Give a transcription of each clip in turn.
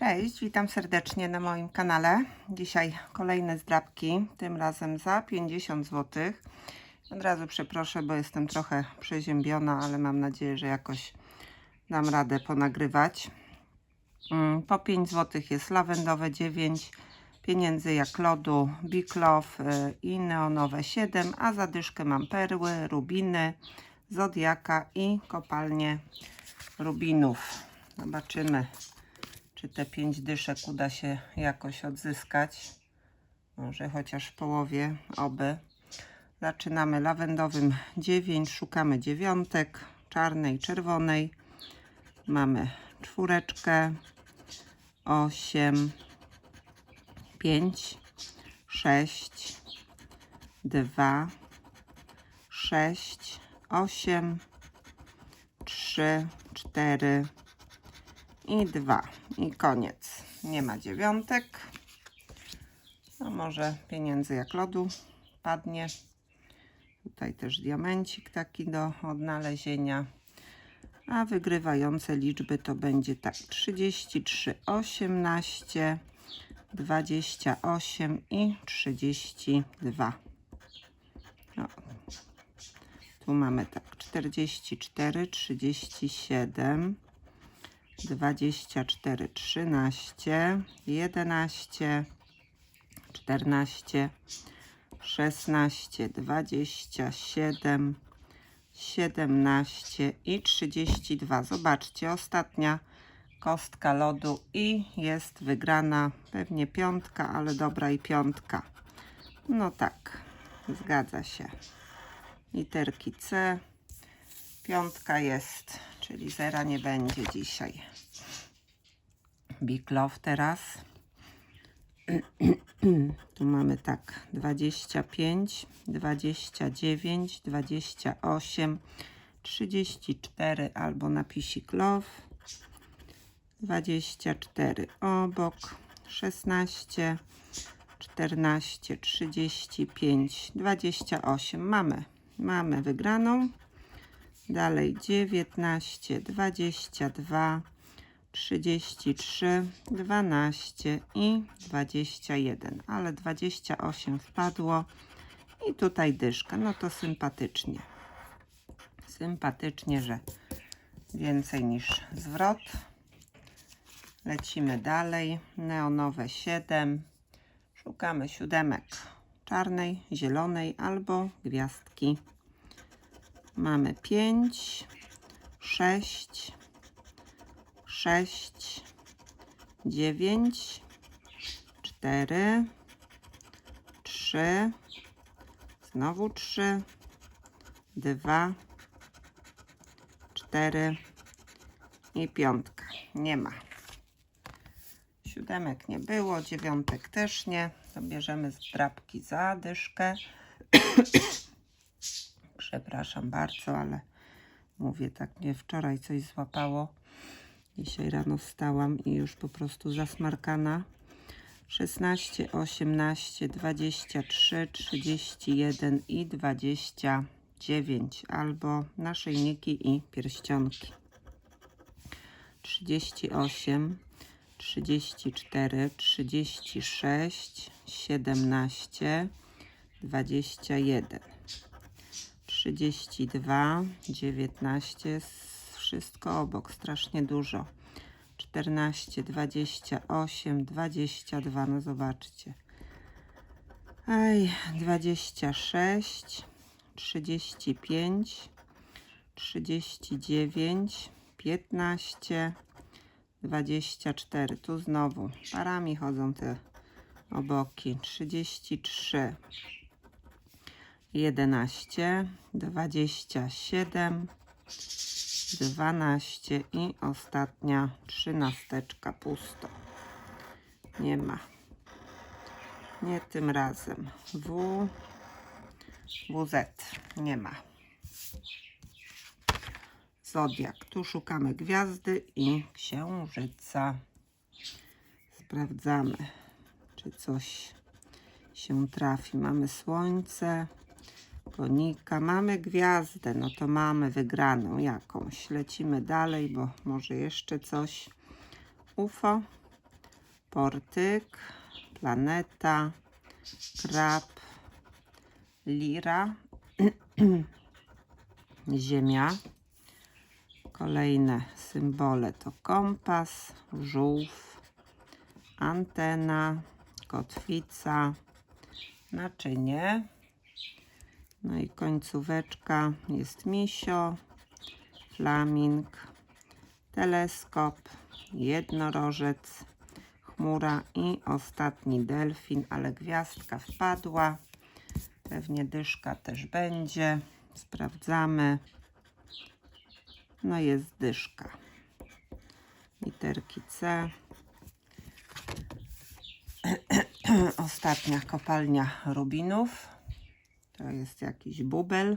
Cześć, witam serdecznie na moim kanale. Dzisiaj kolejne zdrabki, tym razem za 50 zł. Od razu przeproszę, bo jestem trochę przeziębiona, ale mam nadzieję, że jakoś dam radę ponagrywać. Mm, Po 5 zł jest lawendowe 9, pieniędzy jak lodu, Big Love y, i neonowe 7, a za dyszkę mam perły, rubiny, zodiaka i kopalnie rubinów. Zobaczymy, czy te 5 dyszek uda się jakoś odzyskać. Może chociaż w połowie, oby. Zaczynamy lawendowym 9, szukamy dziewiątek, czarnej, czerwonej. Mamy czwóreczkę, 8, 5, 6, 2, 6, 8, 3, 4 i 2. I koniec. Nie ma dziewiątek. No może pieniędzy jak lodu padnie. Tutaj też diamencik taki do odnalezienia. A wygrywające liczby to będzie tak 33, 18, 28 i 32. No. Tu mamy tak 44, 37, 24, 13, 11, 14, 16, 27, 17 i 32. Zobaczcie, ostatnia kostka lodu i jest wygrana pewnie piątka, ale dobra i piątka. No tak, zgadza się. Literki C. Piątka jest, czyli zera nie będzie dzisiaj. Big Love teraz. Tu mamy tak 25, 29, 28, 34 albo napisik love, 24 obok, 16, 14, 35, 28. Mamy, mamy wygraną. Dalej 19, 22, 33, 12 i 21, ale 28 wpadło i tutaj dyszka, no to sympatycznie. Sympatycznie, że więcej niż zwrot. Lecimy dalej. Neonowe 7. Szukamy siódemek czarnej, zielonej albo gwiazdki. Mamy 5, 6, 6, 9, 4, 3, znowu 3, 2, 4 i piątka. Nie ma. Siódemek nie było, dziewiątek też nie. To z drapki za dyszkę. Przepraszam bardzo, ale mówię tak, mnie wczoraj coś złapało. Dzisiaj rano wstałam i już po prostu zasmarkana. 16, 18, 23, 31 i 29 albo naszyjniki i pierścionki. 38, 34, 36, 17, 21, 32, 19, wszystko obok, strasznie dużo. 14, 28, 22, no zobaczcie. Aj, 26, 35, 39, 15, 24. Tu znowu parami chodzą te oboki. 33, 11, 27, 12 i ostatnia trzynasteczka pusto. Nie ma. Nie tym razem. W, WZ nie ma. Zodiak. Tu szukamy gwiazdy i księżyca. Sprawdzamy, czy coś się trafi. Mamy słońce, konika, mamy gwiazdę, no to mamy wygraną jakąś. Lecimy dalej, bo może jeszcze coś. UFO Portyk, Planeta, Krab, Lira, Ziemia. Kolejne symbole to kompas, żółw, antena, kotwica, naczynie. No i końcóweczka jest misio, flaming, teleskop, jednorożec, chmura i ostatni delfin, ale gwiazdka wpadła. Pewnie dyszka też będzie. Sprawdzamy. No jest dyszka. Literki C. Ostatnia kopalnia rubinów. To jest jakiś bubel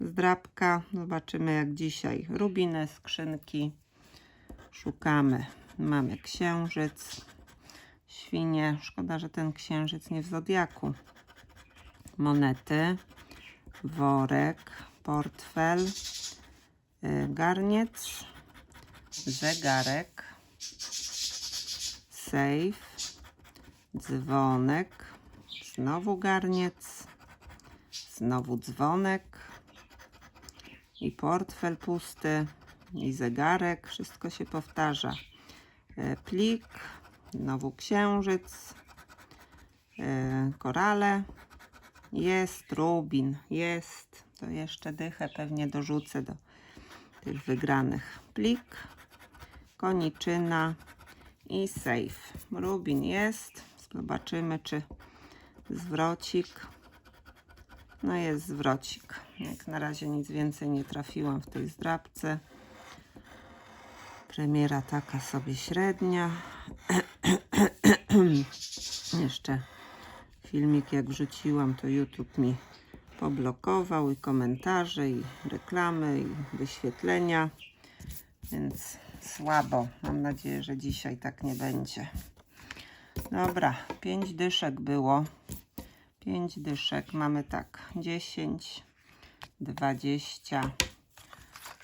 z. Zobaczymy jak dzisiaj. Rubiny, skrzynki. Szukamy. Mamy księżyc, świnie. Szkoda, że ten księżyc nie w zodiaku. Monety, worek, portfel, y, garniec, zegarek, sejf, dzwonek, znowu garniec, znowu dzwonek i portfel pusty i zegarek, wszystko się powtarza. E, Plik, znowu księżyc, e, korale, jest rubin, jest, to jeszcze dychę pewnie dorzucę do tych wygranych. Plik, koniczyna i safe. Rubin jest, zobaczymy czy zwrocik. No jest zwrocik. Jak na razie nic więcej nie trafiłam w tej zdrabce. Premiera taka sobie średnia. Jeszcze filmik jak wrzuciłam, to YouTube mi poblokował i komentarze, i reklamy, i wyświetlenia. Więc słabo. Mam nadzieję, że dzisiaj tak nie będzie. Dobra, 5 dyszek było. 5 dyszek. Mamy tak 10, 20,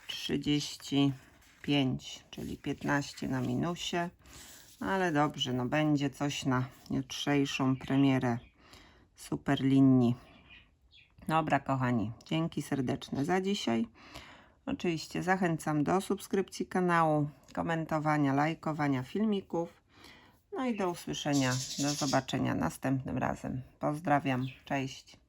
35, czyli 15 na minusie. Ale dobrze, no będzie coś na jutrzejszą premierę Superlinii. Dobra, kochani, dzięki serdeczne za dzisiaj. Oczywiście zachęcam do subskrypcji kanału, komentowania, lajkowania filmików. No i do usłyszenia, do zobaczenia następnym razem. Pozdrawiam, cześć.